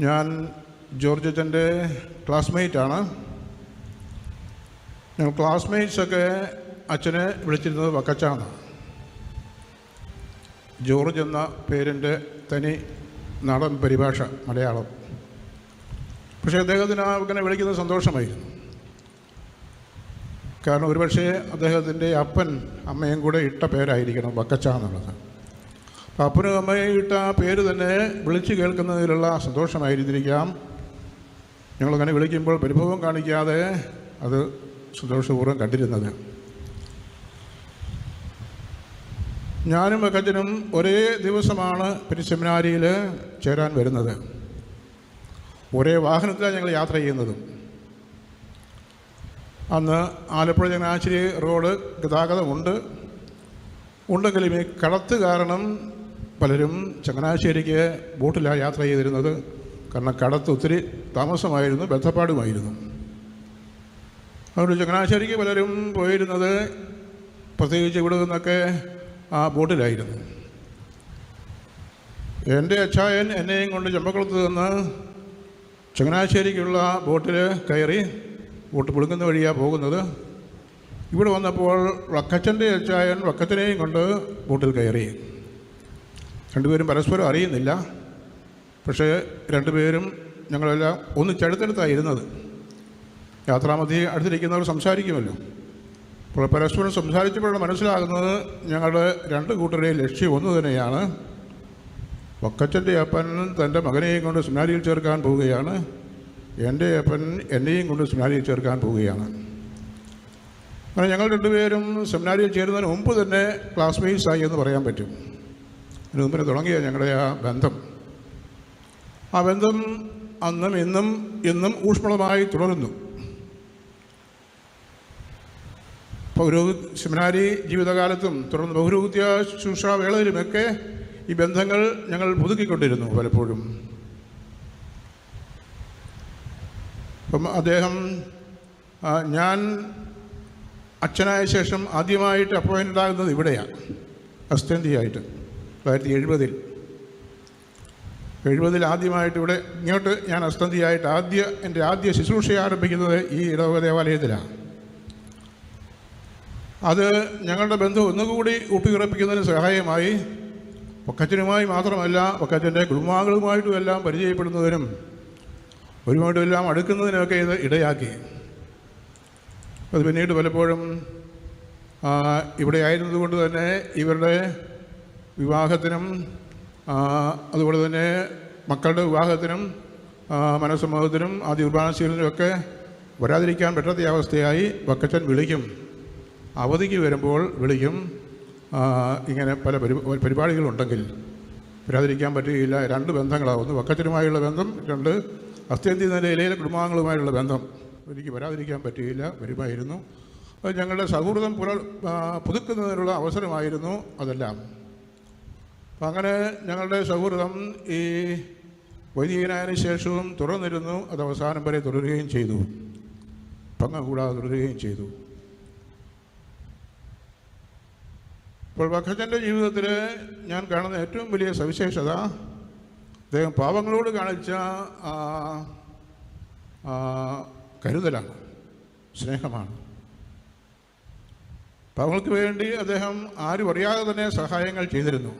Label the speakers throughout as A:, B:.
A: ഞാൻ ജോർജ് അച്ഛന്റെ ക്ലാസ്മേറ്റാണ്. ഞങ്ങൾ ക്ലാസ്മേറ്റ്സൊക്കെ അച്ഛനെ വിളിച്ചിരുന്നത് വക്കച്ചാണ്. ജോർജ് എന്ന പേരിന്റെ തനി നാടൻ പരിഭാഷ മലയാളം. പക്ഷേ അദ്ദേഹത്തിന് ആ അങ്ങനെ വിളിക്കുന്നത് സന്തോഷമായിരുന്നു. കാരണം ഒരുപക്ഷേ അദ്ദേഹത്തിന്റെ അപ്പൻ അമ്മയും കൂടെ ഇട്ട പേരായിരിക്കണം വക്കച്ച എന്നുള്ളത് അപ്പനും അമ്മയും ഇട്ട ആ പേര് തന്നെ വിളിച്ചു കേൾക്കുന്നതിലുള്ള സന്തോഷമായിരുന്നിരിക്കാം ഞങ്ങളങ്ങനെ വിളിക്കുമ്പോൾ പരിഭവം കാണിക്കാതെ അത് സന്തോഷപൂർവം കണ്ടിരുന്നത്. ഞാനും അക്കച്ചനും ഒരേ ദിവസമാണ് പിന്നെ സെമിനാരിയിൽ ചേരാൻ വരുന്നത്. ഒരേ വാഹനത്തിലാണ് ഞങ്ങൾ യാത്ര ചെയ്യുന്നതും. അന്ന് ആലപ്പുഴ ചങ്ങനാശ്ശേരി റോഡ് ഗതാഗതമുണ്ട്. ഉണ്ടെങ്കിലും ഈ കടത്ത് കാരണം പലരും ചങ്ങനാശ്ശേരിക്ക് ബോട്ടിലാണ് യാത്ര ചെയ്തിരുന്നത് കാരണം കടത്ത് ഒത്തിരി താമസമായിരുന്നു ബന്ധപ്പാടുമായിരുന്നു. അതുകൊണ്ട് ചങ്ങനാശ്ശേരിക്ക് പലരും പോയിരുന്നത് പ്രത്യേകിച്ച് ഇവിടെ നിന്നൊക്കെ ആ ബോട്ടിലായിരുന്നു. എന്റെ അച്ചായൻ എന്നെയും കൊണ്ട് ചെമ്പക്കുളത്ത് നിന്ന് ചങ്ങനാശ്ശേരിക്കുള്ള ബോട്ടിൽ കയറി ബോട്ട് പുളുങ്ങുന്ന വഴിയാണ് പോകുന്നത്. ഇവിടെ വന്നപ്പോൾ വക്കച്ചന്റെ അച്ചായൻ വക്കച്ചനെയും കൊണ്ട് ബോട്ടിൽ കയറി. രണ്ടുപേരും പരസ്പരം അറിയുന്നില്ല. പക്ഷേ രണ്ടുപേരും ഞങ്ങളെല്ലാം ഒന്നിച്ചടുത്തടുത്താണ് ഇരുന്നത് യാത്രാമധ്യേ അടുത്തിരിക്കുന്നവർ സംസാരിക്കുമല്ലോ. അപ്പോൾ പരസ്പരം സംസാരിച്ചപ്പോഴാണ് മനസ്സിലാകുന്നത് ഞങ്ങളുടെ രണ്ട് കൂട്ടരുടെയും ലക്ഷ്യം ഒന്ന് തന്നെയാണ്. ഒക്കച്ചന്റെ അപ്പൻ തന്റെ മകനെയും കൊണ്ട് സുനാരിയിൽ ചേർക്കാൻ പോവുകയാണ്. എന്റെ അപ്പൻ എന്നെയും കൊണ്ട് സെമിനാരിയിൽ ചേർക്കാൻ പോവുകയാണ്. അങ്ങനെ ഞങ്ങൾ രണ്ടുപേരും സെമിനാരിയിൽ ചേരുന്നതിന് മുമ്പ് തന്നെ ക്ലാസ്മേറ്റ്സായി എന്ന് പറയാൻ പറ്റും. മുമ്പിന് തുടങ്ങിയ ഞങ്ങളുടെ ആ ബന്ധം? ആ ബന്ധം അന്നും ഇന്നും ഇന്നും ഊഷ്മളമായി തുടരുന്നു. പൗരോഹി സെമിനാരി ജീവിതകാലത്തും തുടർന്ന് ബഹുരൂത്യ ശുശ്രൂഷ വേളയിലുമൊക്കെ ഈ ബന്ധങ്ങൾ ഞങ്ങൾ പുതുക്കിക്കൊണ്ടിരുന്നു പലപ്പോഴും. അപ്പം അദ്ദേഹം ഞാൻ അച്ഛനായ ശേഷം ആദ്യമായിട്ട് അപ്പോയിന്റ് ആകുന്നത് ഇവിടെയാണ് അസ്റ്റന്റിയായിട്ട് തൊള്ളായിരത്തി എഴുപതിൽ. എഴുപതിൽ ആദ്യമായിട്ട് ഇവിടെ ഇങ്ങോട്ട് ഞാൻ അസ്തന്തിയായിട്ട് ആദ്യ എന്റെ ആദ്യ ശുശ്രൂഷ ആരംഭിക്കുന്നത് ഈ ഇടവക ദേവാലയത്തിലാണ്. അത് ഞങ്ങളുടെ ബന്ധു ഒന്നുകൂടി ഊട്ടിയുറപ്പിക്കുന്നതിന് സഹായമായി ഒക്കച്ചനുമായി മാത്രമല്ല ഒക്കച്ചന്റെ കുടുംബാംഗങ്ങളുമായിട്ടും എല്ലാം പരിചയപ്പെടുന്നതിനും ഒരുമായിട്ടും എല്ലാം അടുക്കുന്നതിനൊക്കെ ഇത് ഇടയാക്കി. അത് പിന്നീട് പലപ്പോഴും ഇവിടെ ആയിരുന്നതുകൊണ്ട് തന്നെ ഇവരുടെ വിവാഹത്തിനും അതുപോലെ തന്നെ മക്കളുടെ വിവാഹത്തിനും മനസ്സമ്മതത്തിനും ആദ്യ കുർബാനശീലത്തിനും ഒക്കെ വരാതിരിക്കാൻ പറ്റാത്ത അവസ്ഥയായി വക്കച്ചൻ വിളിക്കും. അവധിക്ക് വരുമ്പോൾ വിളിക്കും. ഇങ്ങനെ പല പരി പരിപാടികളുണ്ടെങ്കിൽ. വരാതിരിക്കാൻ പറ്റുകയില്ല. രണ്ട് ബന്ധങ്ങളാണ് ഒന്ന് വക്കച്ചനുമായുള്ള ബന്ധം രണ്ട് അസ്ഥ്യന്തി നിലയിലെ കുടുംബാംഗങ്ങളുമായുള്ള ബന്ധം. എനിക്ക് വരാതിരിക്കാൻ പറ്റുകയില്ല. വരുമായിരുന്നു. അത് ഞങ്ങളുടെ സൗഹൃദം പുനർ പുതുക്കുന്നതിനുള്ള അവസരമായിരുന്നു അതെല്ലാം. അപ്പം അങ്ങനെ ഞങ്ങളുടെ സൗഹൃദം ഈ വൈദികനായ ശേഷവും തുറന്നിരുന്നു അത് അവസാനം വരെ തുടരുകയും ചെയ്തു. പങ്ക കൂടാതെ തുടരുകയും ചെയ്തു. ഇപ്പോൾ ഭക്തന്റെ ജീവിതത്തിൽ ഞാൻ കാണുന്ന ഏറ്റവും വലിയ സവിശേഷത അദ്ദേഹം പാവങ്ങളോട് കാണിച്ച കരുതലാണ് സ്നേഹമാണ്. പാവങ്ങൾക്ക് വേണ്ടി അദ്ദേഹം ആരും അറിയാതെ തന്നെ സഹായങ്ങൾ ചെയ്തിരുന്നു.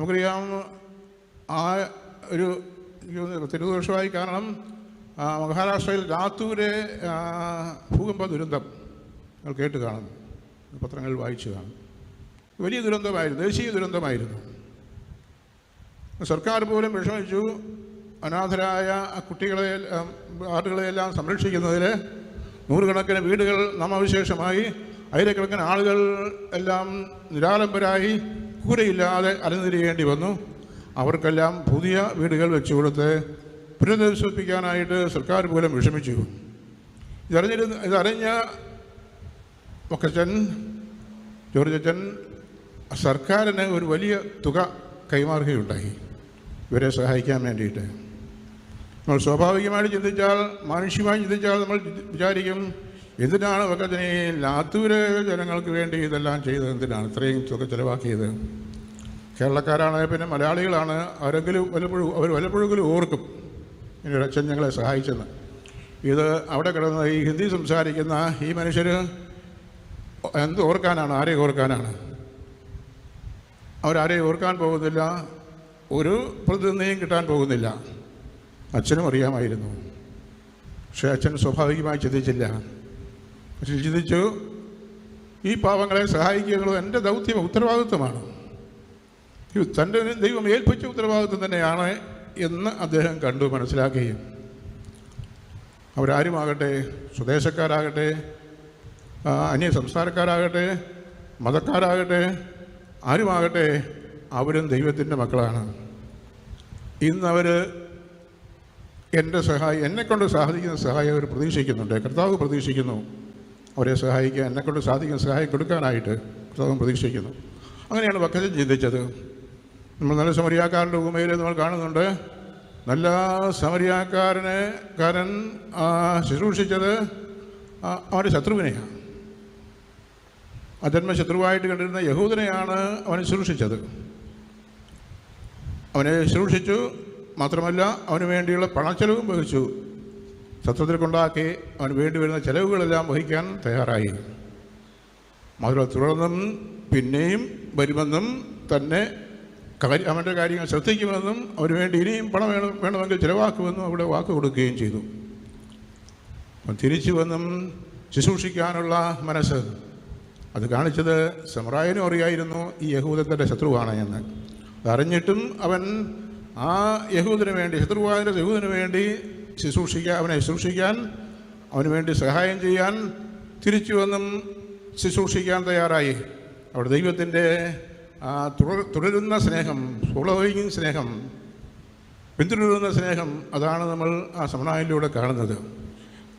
A: നമുക്കറിയാം ആ ഒരു പത്തിരുപത് വർഷമായി കാരണം മഹാരാഷ്ട്രയിൽ ലാത്തൂരെ ഭൂകമ്പ ദുരന്തം നിങ്ങൾ കേട്ട് കാണും പത്രങ്ങളിൽ വായിച്ചു കാണും. വലിയ ദുരന്തമായിരുന്നു ദേശീയ ദുരന്തമായിരുന്നു. സർക്കാർ പോലും വിഷമിച്ചു അനാഥരായ കുട്ടികളെ ആടുകളെയെല്ലാം സംരക്ഷിക്കുന്നതിൽ നൂറുകണക്കിന് വീടുകൾ നാമവിശേഷമായി ആയിരക്കണക്കിന് ആളുകൾ എല്ലാം നിരാലംബരായി കൂരയില്ലാതെ അലഞ്ഞിരിയേണ്ടി വന്നു. അവർക്കെല്ലാം പുതിയ വീടുകൾ വെച്ചു കൊടുത്ത് പുനരധിവസിപ്പിക്കാനായിട്ട് സർക്കാർ പോലും വിഷമിച്ചു. ഇതറിഞ്ഞിരുന്ന ഇതറിഞ്ഞ ഒക്കച്ചൻ ജോർജ് അച്ഛൻ സർക്കാരിന് ഒരു വലിയ തുക കൈമാറുകയുണ്ടായി. ഇവരെ സഹായിക്കാൻ വേണ്ടിയിട്ട്. നമ്മൾ സ്വാഭാവികമായിട്ട് ചിന്തിച്ചാൽ മാനുഷികമായി ചിന്തിച്ചാൽ നമ്മൾ വിചാരിക്കും എന്തിനാണ് ഒക്കച്ചനെ ലാത്തൂര് ജനങ്ങൾക്ക് വേണ്ടി ഇതെല്ലാം ചെയ്തത്? എന്തിനാണ് ഇത്രയും തുക ചിലവാക്കിയത്? കേരളക്കാരാണ് പിന്നെ മലയാളികളാണ് ആരെങ്കിലും വല്ലപ്പോഴും അവർ വല്ലപ്പോഴെങ്കിലും ഓർക്കും. ഒരു അച്ഛൻ ഞങ്ങളെ സഹായിച്ചെന്ന്. ഇത് അവിടെ കിടന്ന ഈ ഹിന്ദി സംസാരിക്കുന്ന ഈ മനുഷ്യർ എന്ത് ഓർക്കാനാണ്? ആരെ ഓർക്കാനാണ്? അവരാരെയും ഓർക്കാൻ പോകുന്നില്ല. ഒരു പ്രതിനിധിയും കിട്ടാൻ പോകുന്നില്ല. അച്ഛനും അറിയാമായിരുന്നു. പക്ഷേ അച്ഛൻ സ്വാഭാവികമായി ചിന്തിച്ചില്ല. ചിന്തിച്ചു ഈ പാവങ്ങളെ സഹായിക്കുക എന്റെ ദൗത്യം ഉത്തരവാദിത്വമാണ്. തന്റെ ദൈവം ഏൽപ്പിച്ച ഉത്തരവാദിത്വം തന്നെയാണ് എന്ന് അദ്ദേഹം കണ്ടു മനസ്സിലാക്കുകയും. അവരാരുമാകട്ടെ സ്വദേശക്കാരാകട്ടെ അന്യ സംസ്ഥാനക്കാരാകട്ടെ മതക്കാരാകട്ടെ ആരുമാകട്ടെ അവരും ദൈവത്തിന്റെ മക്കളാണ്. ഇന്നവർ എന്റെ സഹായം എന്നെക്കൊണ്ട് സാധിക്കുന്ന സഹായം അവർ പ്രതീക്ഷിക്കുന്നുണ്ട് കർത്താവ് പ്രതീക്ഷിക്കുന്നു. അവരെ സഹായിക്കാൻ എന്നെക്കൊണ്ട് സാധിക്കും സഹായം കൊടുക്കാനായിട്ട് കർത്താവ് പ്രതീക്ഷിക്കുന്നു. അങ്ങനെയാണ് ഭക്തൻ ചിന്തിച്ചത്. നമ്മൾ നല്ല സമരിയാക്കാരന്റെ ഉപമയിൽ നമ്മൾ കാണുന്നുണ്ട്. നല്ല സമരിയാക്കാരനെ കാരൻ ശുശ്രൂഷിച്ചത് അവന്റെ ശത്രുവിനെയാണ്. അജന്മ ശത്രുവായിട്ട് കണ്ടിരുന്ന യഹൂദനെയാണ് അവൻ ശുശ്രൂഷിച്ചത്. അവനെ ശുശ്രൂഷിച്ചു മാത്രമല്ല അവന് വേണ്ടിയുള്ള പണച്ചെലവും വഹിച്ചു. സത്രത്തിൽ കൊണ്ടാക്കി അവന് വേണ്ടി വരുന്ന ചെലവുകളെല്ലാം വഹിക്കാൻ തയ്യാറായി. മധുര തുടർന്നും പിന്നെയും വരുമെന്നും തന്നെ കാര്യ- അവന്റെ കാര്യങ്ങൾ ശ്രദ്ധിക്കുമെന്നും അവന് വേണ്ടി ഇനിയും പണം വേണം വേണമെങ്കിൽ ചിലവാക്കുമെന്നും അവിടെ വാക്ക് കൊടുക്കുകയും ചെയ്തു. അപ്പം തിരിച്ചു വന്നും ശുശ്രൂഷിക്കാനുള്ള മനസ്സ്. അത് കാണിച്ചത് സമറായനും അറിയായിരുന്നു ഈ യഹൂദൻ തന്റെ ശത്രുവാണ് എന്ന്. അതറിഞ്ഞിട്ടും അവൻ ആ യഹൂദിന് വേണ്ടി ശത്രുവായ യഹൂദിന് വേണ്ടി ശുശ്രൂഷിക്കാൻ അവനെ ശുശ്രൂഷിക്കാൻ അവന് വേണ്ടി സഹായം ചെയ്യാൻ തിരിച്ചു വന്നും ശുശ്രൂഷിക്കാൻ തയ്യാറായി. അവിടെ ദൈവത്തിന്റെ ആ തുടരുന്ന സ്നേഹം ഫോളോയിങ് സ്നേഹം പിന്തുടരുന്ന സ്നേഹം അതാണ് നമ്മൾ ആ സമണായിലൂടെ കാണുന്നത്.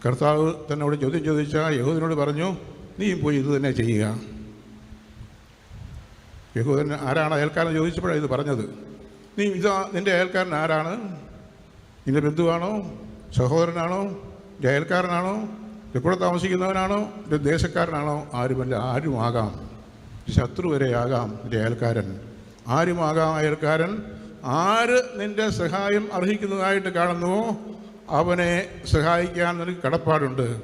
A: കർത്താവ് തന്നോട് ചോദ്യം ചോദിച്ച യഹൂദനോട് പറഞ്ഞു നീയും പോയി ഇത് തന്നെ ചെയ്യുക. യഹൂദൻ ആരാണ് അയൽക്കാരൻ ചോദിച്ചപ്പോഴാണ് ഇത് പറഞ്ഞത്. നീ ഇതാ നിന്റെ അയൽക്കാരൻ ആരാണ്? നിന്റെ ബന്ധുവാണോ? സഹോദരനാണോ? ജയൽക്കാരനാണോ? കൂടെ താമസിക്കുന്നവനാണോ? ഒരു ദേശക്കാരനാണോ? ആരുമല്ല. ആരുമാകാം. ശത്രു വരെയാകാം ജയൽക്കാരൻ. ആരുമാകാം അയൽക്കാരൻ? ആര് നിന്റെ സഹായം അർഹിക്കുന്നതായിട്ട് കാണുന്നുവോ? അവനെ സഹായിക്കാൻ നിനക്ക് കടപ്പാടുണ്ട്.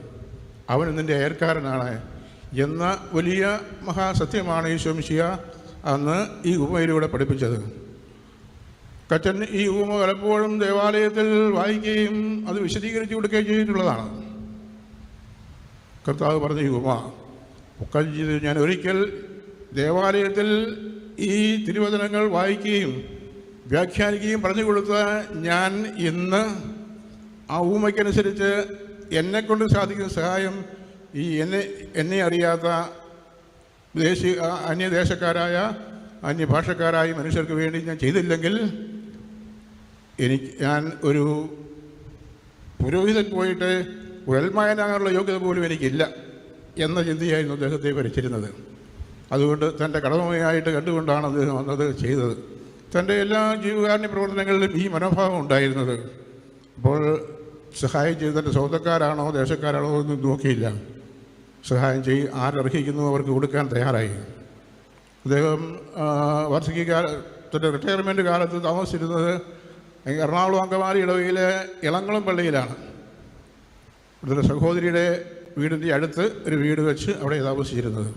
A: അവൻ നിന്റെ അയൽക്കാരനാണ്. എന്ന വലിയ മഹാസത്യമാണ് ഈ ശോമിശിയ അന്ന് ഈ ഉപമയിലൂടെ പഠിപ്പിച്ചത്. കച്ചൻ ഈ ഉപമ പലപ്പോഴും ദേവാലയത്തിൽ വായിക്കുകയും അത് വിശദീകരിച്ചു കൊടുക്കുകയും ചെയ്തിട്ടുള്ളതാണ്. കർത്താവ് പറഞ്ഞ ഈ ഉപമ ഒക്കെ ചെയ്ത് ഞാൻ ഒരിക്കൽ ദേവാലയത്തിൽ ഈ തിരുവചനങ്ങൾ വായിക്കുകയും വ്യാഖ്യാനിക്കുകയും പറഞ്ഞു കൊടുത്ത ഞാൻ ഇന്ന് ആ ഊമയ്ക്കനുസരിച്ച് എന്നെക്കൊണ്ട് സാധിക്കുന്ന സഹായം ഈ എന്നെ എന്നെ അറിയാത്ത ദേശീയ അന്യദേശക്കാരായ അന്യഭാഷക്കാരായ മനുഷ്യർക്ക് വേണ്ടി ഞാൻ ചെയ്തില്ലെങ്കിൽ എനിക്ക് ഞാൻ ഒരു പുരോഹിതൻ പോയിട്ട് ഉഴൽമായനാകാനുള്ള യോഗ്യത പോലും എനിക്കില്ല എന്ന ചിന്തയായിരുന്നു അദ്ദേഹത്തെ ഭരിച്ചിരുന്നത് അതുകൊണ്ട് തന്റെ കടമയായിട്ട് കണ്ടുകൊണ്ടാണ് അദ്ദേഹം വന്നത് ചെയ്തത്. തന്റെ എല്ലാ ജീവകാരുണ്യ പ്രവർത്തനങ്ങളിലും ഈ മനോഭാവം ഉണ്ടായിരുന്നത്. അപ്പോൾ സഹായം ചെയ്ത് തന്റെ സ്വന്തക്കാരാണോ ദേശക്കാരാണോ ഒന്നും നോക്കിയില്ല. സഹായം ചെയ് ആരർഹിക്കുന്നു അവർക്ക് കൊടുക്കാൻ തയ്യാറായി. അദ്ദേഹം വാർഷിക കാലത്തിന്റെ റിട്ടയർമെന്റ് കാലത്ത് താമസിച്ചിരുന്നത് എറണാകുളം അങ്കമാലി ഇടവയിലെ ഇളങ്ങളും പള്ളിയിലാണ്. ഇവിടുത്തെ സഹോദരിയുടെ വീടിന്റെ അടുത്ത് ഒരു വീട് വെച്ച് അവിടെ താമസിച്ചിരുന്നത്.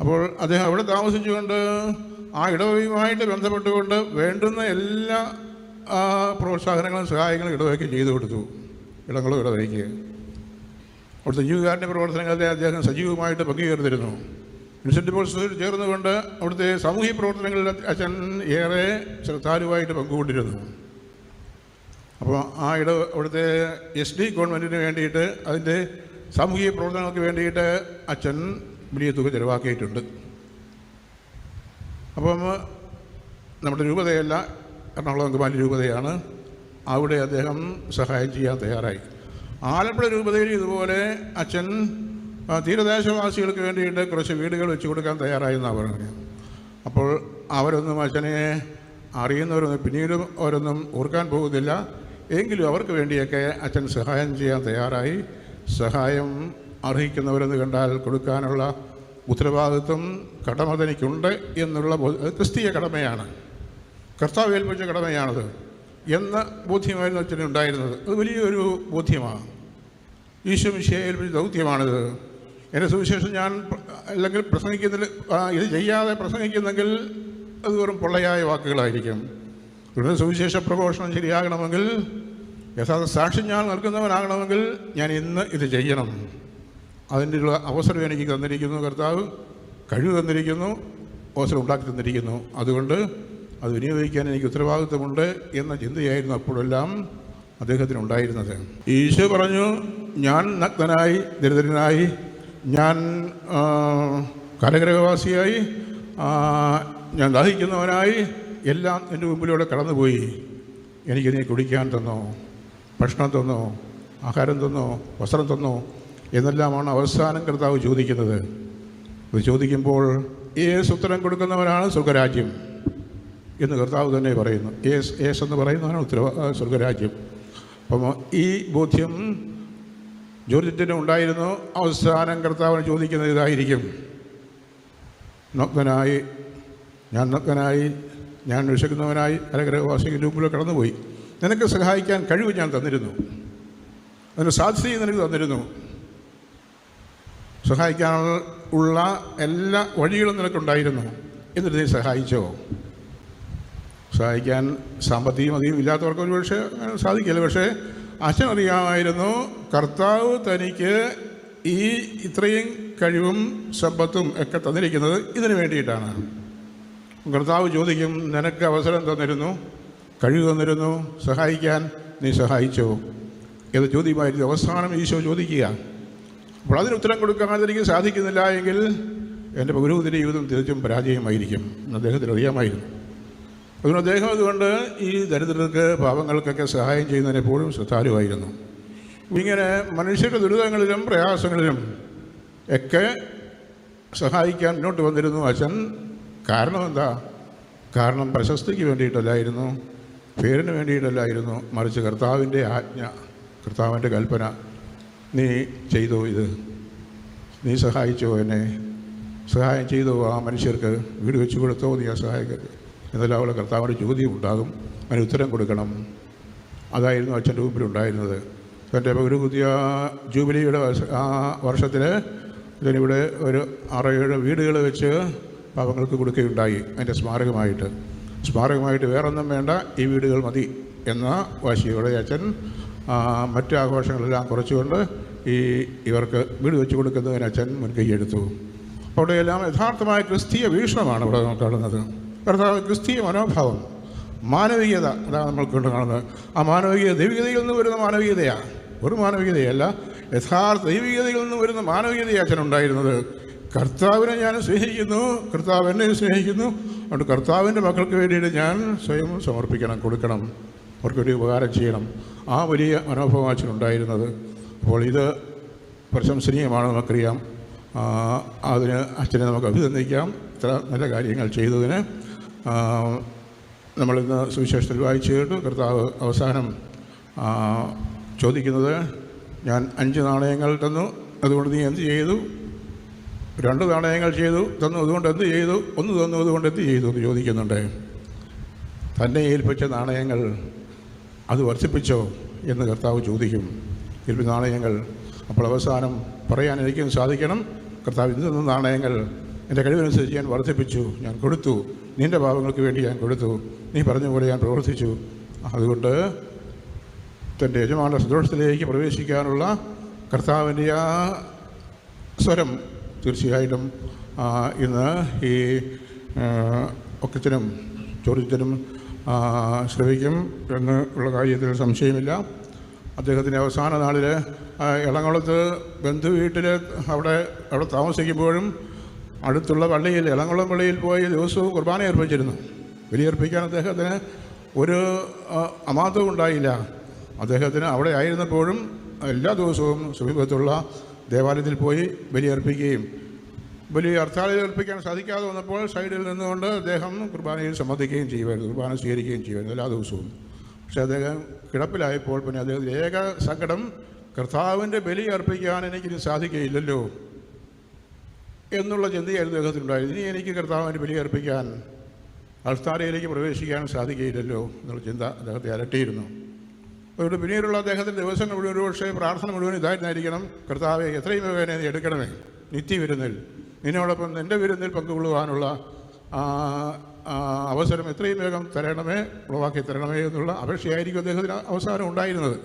A: അപ്പോൾ അദ്ദേഹം അവിടെ താമസിച്ചുകൊണ്ട് ആ ഇടവയുമായിട്ട് ബന്ധപ്പെട്ടുകൊണ്ട് വേണ്ടുന്ന എല്ലാ പ്രോത്സാഹനങ്ങളും സഹായങ്ങളും ഇടവയ്ക്ക് ചെയ്തു കൊടുത്തു. ഇടങ്ങളും ഇടവയ്ക്ക് അവിടുത്തെ ജീവകാരുടെ പ്രവർത്തനങ്ങളെ അദ്ദേഹം സജീവമായിട്ട് പങ്കുചേർന്നിരുന്നു വിൻസെന്റ് പോൾ ചേർന്നുകൊണ്ട് അവിടുത്തെ സാമൂഹ്യ പ്രവർത്തനങ്ങളിൽ അച്ഛൻ ഏറെ ശ്രദ്ധാലുവായിട്ട് പങ്കുകൊണ്ടിരുന്നു. അപ്പോൾ ആ ഇട അവിടുത്തെ എസ് ഡി ഗവൺമെന്റിന് വേണ്ടിയിട്ട് അതിന്റെ സാമൂഹിക പ്രവർത്തനങ്ങൾക്ക് വേണ്ടിയിട്ട് അച്ഛൻ വലിയ തുക ചിലവാക്കിയിട്ടുണ്ട്. അപ്പം നമ്മുടെ രൂപതയല്ല എറണാകുളം അങ്കമാലി രൂപതയാണ്. അവിടെ അദ്ദേഹം സഹായം ചെയ്യാൻ തയ്യാറായി. ആലപ്പുഴ രൂപതയിൽ ഇതുപോലെ അച്ഛൻ ആ, തീരദേശവാസികൾക്ക് വേണ്ടിയിട്ട് കുറച്ച് വീടുകൾ വെച്ച് കൊടുക്കാൻ തയ്യാറായി എന്നാണ് പറഞ്ഞത് അപ്പോൾ അവരൊന്നും അച്ഛനെ അറിയുന്നവരൊന്നും പിന്നീട് അവരൊന്നും ഓർക്കാൻ പോകുന്നില്ല. എങ്കിലും അവർക്ക് വേണ്ടിയൊക്കെ അച്ഛൻ സഹായം ചെയ്യാൻ തയ്യാറായി. സഹായം അർഹിക്കുന്നവരെന്ന് കണ്ടാൽ കൊടുക്കാനുള്ള ഉത്തരവാദിത്വം കടമ തനിക്കുണ്ട് എന്നുള്ള ക്രിസ്തീയ കടമയാണ്. കർത്താവ് ഏൽപ്പിച്ച കടമയാണത് എന്ന ബോധ്യമായിരുന്നു അച്ഛനുണ്ടായിരുന്നത് അത് വലിയൊരു ബോധ്യമാണ് ഈശോ മിശിയെ ഏൽപ്പിച്ച ദൗത്യമാണിത്. എന്റെ സുവിശേഷം ഞാൻ അല്ലെങ്കിൽ പ്രസംഗിക്കുന്നതിൽ ഇത് ചെയ്യാതെ പ്രസംഗിക്കുന്നെങ്കിൽ അത് വെറും പൊള്ളയായ വാക്കുകളായിരിക്കും. ഇവിടെ സുവിശേഷ പ്രഘോഷണം ശരിയാകണമെങ്കിൽ യഥാർത്ഥ സാക്ഷി ഞാൻ നൽകുന്നവനാകണമെങ്കിൽ ഞാൻ ഇന്ന് ഇത് ചെയ്യണം. അതിന്റെ അവസരം എനിക്ക് തന്നിരിക്കുന്നു കർത്താവ്. കഴിവ് തന്നിരിക്കുന്നു അവസരം ഉണ്ടാക്കി തന്നിരിക്കുന്നു. അതുകൊണ്ട് അത് വിനിയോഗിക്കാൻ എനിക്ക് ഉത്തരവാദിത്വമുണ്ട് എന്ന ചിന്തയായിരുന്നു അപ്പോഴെല്ലാം അദ്ദേഹത്തിനുണ്ടായിരുന്നത്. ഈശോ പറഞ്ഞു ഞാൻ നഗ്നനായി ദരിദ്രനായി ഞാൻ കരഗ്രഹവാസിയായി ഞാൻ ദാഹിക്കുന്നവനായി എല്ലാം എന്റെ മുമ്പിലൂടെ കടന്നുപോയി. എനിക്ക് നീ കുടിക്കാൻ തന്നോ ഭക്ഷണം തന്നോ ആഹാരം തന്നോ വസ്ത്രം തന്നോ എന്നെല്ലാമാണ് അവസാനം കർത്താവ് ചോദിക്കുന്നത്. ഇത് ചോദിക്കുമ്പോൾ ഏസ് ഉത്തരം കൊടുക്കുന്നവനാണ് സ്വർഗരാജ്യം എന്ന് കർത്താവ് തന്നെ പറയുന്നു. ഏസ് ഏസ് എന്ന് പറയുന്നതാണ് ഉത്തരവ സ്വർഗരാജ്യം. അപ്പം ഈ ബോധ്യം ജോർജിറ്റിന് ഉണ്ടായിരുന്നു അവസാനം കർത്താവിന് ചോദിക്കുന്നത് ഇതായിരിക്കും. നഗ്നനായി ഞാൻ നഗ്നനായി ഞാൻ വിശക്കുന്നവനായി കരഗ്രഹവാസികളുടെ മുമ്പിൽ കടന്നുപോയി. നിനക്ക് സഹായിക്കാൻ കഴിവ് ഞാൻ തന്നിരുന്നു. അതിന് സാധ്യത നിനക്ക് തന്നിരുന്നു. സഹായിക്കാൻ ഉള്ള എല്ലാ വഴികളും നിനക്കുണ്ടായിരുന്നു. എന്നിട്ട് നീ സഹായിച്ചോ? സഹായിക്കാൻ സാമ്പത്തികം അധികം ഇല്ലാത്തവർക്ക് ഒരു പക്ഷേ സാധിക്കില്ല. പക്ഷേ അച്ഛൻ അറിയാമായിരുന്നു കർത്താവ് തനിക്ക് ഈ ഇത്രയും കഴിവും സമ്പത്തും ഒക്കെ തന്നിരിക്കുന്നത് ഇതിനു വേണ്ടിയിട്ടാണ്. കർത്താവ് ചോദിക്കും നിനക്ക് അവസരം തന്നിരുന്നു? കഴിവ് തന്നിരുന്നു? സഹായിക്കാൻ നീ സഹായിച്ചോ? ഏത് ചോദ്യമായിരുന്നു. അവസാനം ഈശോ ചോദിക്കുക അപ്പോൾ അതിന് ഉത്തരം കൊടുക്കാതെ എനിക്ക് സാധിക്കുന്നില്ല എങ്കിൽ എന്റെ പൗരോഹിതന്റെ ജീവിതം തികച്ചും പരാജയമായിരിക്കും. അദ്ദേഹത്തിന് അറിയാമായിരുന്നു. അതുകൊണ്ട് അദ്ദേഹം അതുകൊണ്ട് ഈ ദരിദ്രർക്ക് പാവങ്ങൾക്കൊക്കെ സഹായം ചെയ്യുന്നതിന് എപ്പോഴും ശ്രദ്ധാലുവായിരുന്നു. ഇങ്ങനെ മനുഷ്യരുടെ ദുരിതങ്ങളിലും പ്രയാസങ്ങളിലും ഒക്കെ സഹായിക്കാൻ മുന്നോട്ട് വന്നിരുന്നു അച്ഛൻ. കാരണം എന്താ? കാരണം പ്രശസ്തിക്ക് വേണ്ടിയിട്ടല്ലായിരുന്നു പേരിന് വേണ്ടിയിട്ടല്ലായിരുന്നു മറിച്ച് കർത്താവിന്റെ ആജ്ഞ കർത്താവിന്റെ കൽപ്പന നീ ചെയ്തോ ഇത്. നീ സഹായിച്ചോ എന്നെ. സഹായം ചെയ്തോ ആ മനുഷ്യർക്ക്? വീട് വെച്ചു കൊടുത്തോ നീ ആ സഹായകർക്ക്? അവളെ കർത്താവിന്റെ ചോദ്യം ഉണ്ടാകും അതിന് ഉത്തരം കൊടുക്കണം. അതായിരുന്നു അച്ഛന്റെ ഉണ്ടായിരുന്നത്. തന്റെ ഒരു പുതിയ ജൂബിലിയുടെ ആ വർഷത്തിൽ ഇതിനിവിടെ ഒരു ആറേഴ് വീടുകൾ വെച്ച് പാവങ്ങൾക്ക് കൊടുക്കുകയുണ്ടായി. അതിന്റെ സ്മാരകമായിട്ട്. സ്മാരകമായിട്ട് വേറൊന്നും വേണ്ട ഈ വീടുകൾ മതി എന്ന വാശിയോടെ അച്ഛൻ മറ്റു ആഘോഷങ്ങളെല്ലാം കുറച്ചുകൊണ്ട് ഈ ഇവർക്ക് വീട് വെച്ച് കൊടുക്കുന്നതിന് അച്ഛൻ മുൻകൈയെടുത്തു അവിടെയെല്ലാം യഥാർത്ഥമായ ക്രിസ്തീയ വീക്ഷണമാണ് ഇവിടെ കാണുന്നത്. കർത്താവ് ക്രിസ്തീയ മനോഭാവം മാനവികത അതാണ് നമ്മൾ കൊണ്ട് കാണുന്നത് ആ മാനവികത ദൈവികതയിൽ നിന്ന് വരുന്ന മാനവികതയാണ് ഒരു മാനവികതയല്ല യഥാർത്ഥ ദൈവികതയിൽ നിന്ന് വരുന്ന മാനവികതയാണ് അച്ഛനുണ്ടായിരുന്നത് കർത്താവിനെ ഞാൻ സ്നേഹിക്കുന്നു കർത്താവ് എന്നെ സ്നേഹിക്കുന്നു. അതുകൊണ്ട് കർത്താവിന്റെ മക്കൾക്ക് വേണ്ടിയിട്ട് ഞാൻ സ്വയം സമർപ്പിക്കണം കൊടുക്കണം. അവർക്കൊരു ഉപകാരം ചെയ്യണം. ആ വലിയ മനോഭാവം അച്ഛനുണ്ടായിരുന്നത് അപ്പോൾ ഇത് പ്രശംസനീയമാണ് നമുക്കറിയാം. അതിന് അച്ഛനെ നമുക്ക് അഭിനന്ദിക്കാം. ഇത്ര നല്ല കാര്യങ്ങൾ ചെയ്തതിന് നമ്മളിന്ന് സുവിശേഷത്തിൽ വായിച്ചു കേട്ടു കർത്താവ് അവസാനം ചോദിക്കുന്നത് ഞാൻ അഞ്ച് നാണയങ്ങൾ തന്നു അതുകൊണ്ട് നീ എന്ത് ചെയ്തു? രണ്ട് നാണയങ്ങൾ ചെയ്തു തന്നു അതുകൊണ്ട് എന്ത് ചെയ്തു? ഒന്ന് തന്നു അതുകൊണ്ട് എന്ത് ചെയ്തു? എന്ന് ചോദിക്കുന്നുണ്ട്. തന്നെ ഏൽപ്പിച്ച നാണയങ്ങൾ അത് വർദ്ധിപ്പിച്ചോ? എന്ന് കർത്താവ് ചോദിക്കും. ഏൽപ്പിച്ച നാണയങ്ങൾ അപ്പോൾ അവസാനം പറയാൻ എനിക്കും സാധിക്കണം. കർത്താവ് ഇന്ന് നാണയങ്ങൾ എന്റെ കഴിവനുസരിച്ച് ഞാൻ വർദ്ധിപ്പിച്ചു ഞാൻ കൊടുത്തു. നിന്റെ ഭാവങ്ങൾക്ക് വേണ്ടി ഞാൻ കൊടുത്തു. നീ പറഞ്ഞ പോലെ ഞാൻ പ്രവർത്തിച്ചു. അതുകൊണ്ട് തന്റെ യജമാന സന്തോഷത്തിലേക്ക് പ്രവേശിക്കാനുള്ള കർത്താവിന്റെ ആ സ്വരം തീർച്ചയായിട്ടും ഇന്ന് ഈ ഒക്കത്തിനും ചോദ്യത്തിനും ശ്രവിക്കും എന്ന് ഉള്ള കാര്യത്തിൽ സംശയമില്ല. അദ്ദേഹത്തിന്റെ അവസാന നാളിൽ എളംകുളത്ത് ബന്ധുവീട്ടിൽ അവിടെ അവിടെ താമസിക്കുമ്പോഴും അടുത്തുള്ള പള്ളിയിൽ ഇളങ്കുളം പള്ളിയിൽ പോയി ദിവസവും കുർബാന അർപ്പിച്ചിരുന്നു. ബലിയർപ്പിക്കാൻ അദ്ദേഹത്തിന് ഒരു അമാന്തവും ഉണ്ടായില്ല. അദ്ദേഹത്തിന് അവിടെ ആയിരുന്നപ്പോഴും എല്ലാ ദിവസവും സമീപത്തുള്ള ദേവാലയത്തിൽ പോയി ബലിയർപ്പിക്കുകയും ബലി അർത്ഥാലയം അർപ്പിക്കാൻ സാധിക്കാതെ വന്നപ്പോൾ സൈഡിൽ നിന്നുകൊണ്ട് അദ്ദേഹം കുർബാനയിൽ സംബന്ധിക്കുകയും ചെയ്യുമായിരുന്നു കുർബാന സ്വീകരിക്കുകയും ചെയ്യുമായിരുന്നു എല്ലാ ദിവസവും. പക്ഷേ അദ്ദേഹം കിടപ്പിലായപ്പോൾ പിന്നെ അദ്ദേഹത്തിന്റെ ഏക സങ്കടം കർത്താവിന്റെ ബലി അർപ്പിക്കാൻ എനിക്കിനി സാധിക്കുകയില്ലല്ലോ. എന്നുള്ള ചിന്തയായിരുന്നു അദ്ദേഹത്തിനുണ്ടായിരുന്നു ഇനി എനിക്ക് കർത്താവിന് ബലിയർപ്പിക്കാൻ അൾസ്താരയിലേക്ക് പ്രവേശിക്കാൻ സാധിക്കുകയില്ലല്ലോ എന്നുള്ള ചിന്ത അദ്ദേഹത്തെ അലട്ടിയിരുന്നു. അതുകൊണ്ട് പിന്നീടുള്ള അദ്ദേഹത്തിന്റെ ദിവസങ്ങൾ മുഴുവൻ ഒരു പക്ഷേ പ്രാർത്ഥന മുഴുവൻ ഇതായിരുന്നായിരിക്കണം. കർത്താവെ എത്രയും വേഗം നീ എടുക്കണമേ. നിത്യവിരുന്നിൽ നിന്നോടൊപ്പം നിന്റെ വിരുന്നിൽ പങ്കുകൊള്ളുവാനുള്ള അവസരം എത്രയും വേഗം തരണമേ ഉളവാക്കി തരണമേ എന്നുള്ള അപേക്ഷയായിരിക്കും അദ്ദേഹത്തിന് അവസാനം ഉണ്ടായിരുന്നത്.